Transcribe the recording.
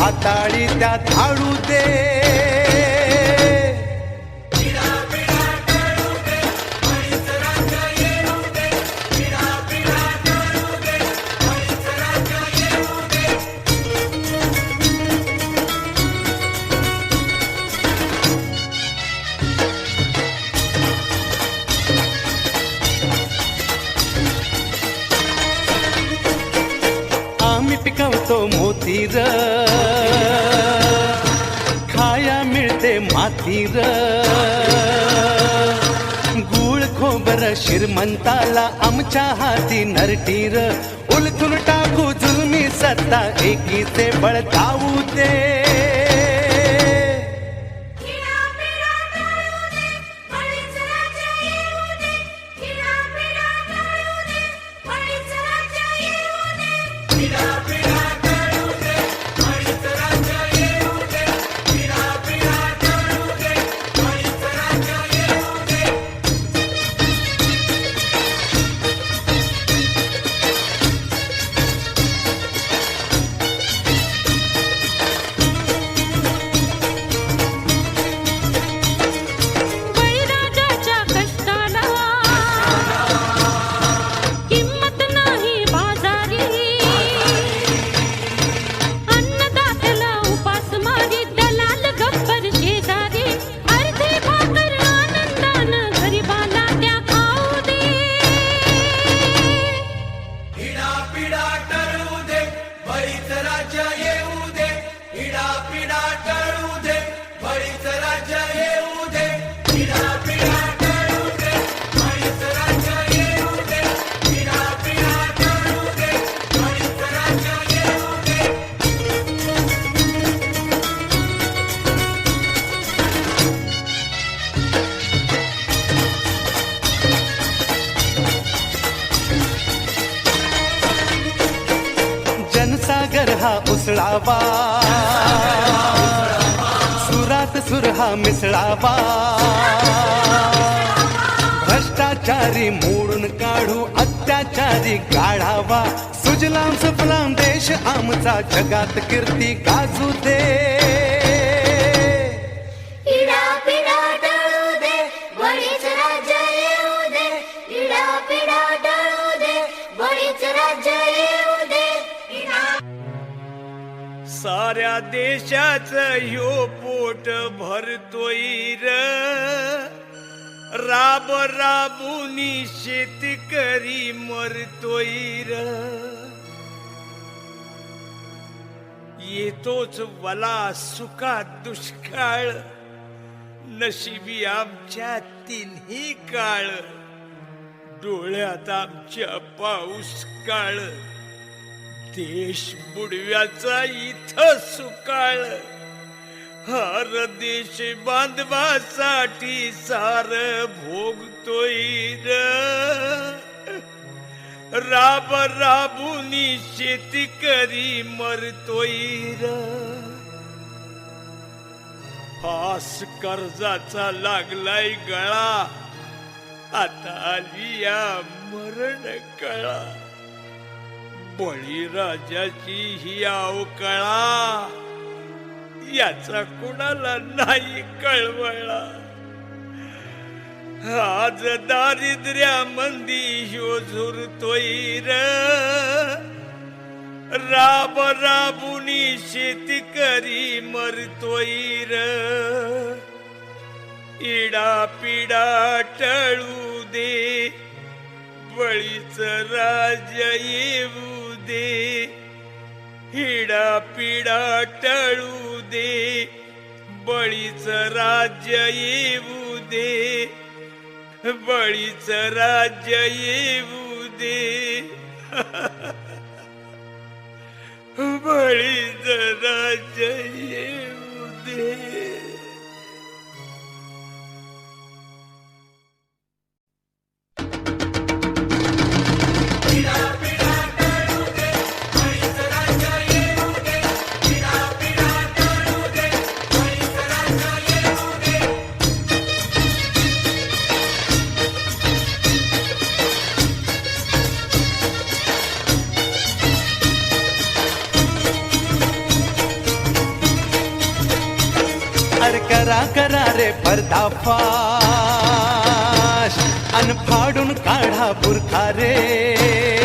हाताळी त्या धाडू दे. पिकवतो मोतीर. खाया मिळते मातीर. गुळ खोबर श्रीमंताला आमच्या हाती नरटीर. उलथून टाकू जुलमी सत्ता एकीचे बळ दे. हा उसळावा. सुरात सुर हा मिसळावा. भ्रष्टाचारी मोडून काढू अत्याचारी काढावा सुजलाम सफलाम देश आमचा जगात कीर्ती गाजू दे. साऱ्या देशाच ह्यो पोट भरतोय राब राबुनी शेतकरी मरतोय र. येतोच वला सुका दुष्काळ नशिबी आमच्या तिन्ही काळ डोळ्यात आमच्या पाऊस काळ. देश बुडव्याचा इथ सुकाळ. हर देश बांधवासाठी सार भोगतोय र. राब राबुनी शेतकरी मरतोय र. फास कर्जाचा लागलाय गळा. आता लिया मरण कळा बळीराजाची ही अवकळा याचा कुणाला नाही कळवळा? आज दारिद्र्या मंदी ह्यो झुरतोय राब राबुनी शेतकरी मरतोय र इडा पिडा टळू दे. बळीच राज येऊ दे हिडा पिडा टळू दे बळीच राज्य येऊ दे बळीच राज्य येऊ दे बळीच राज्य येऊ करा करा रे पर्दाफाश. अन फाडून काढा बुरखा रे.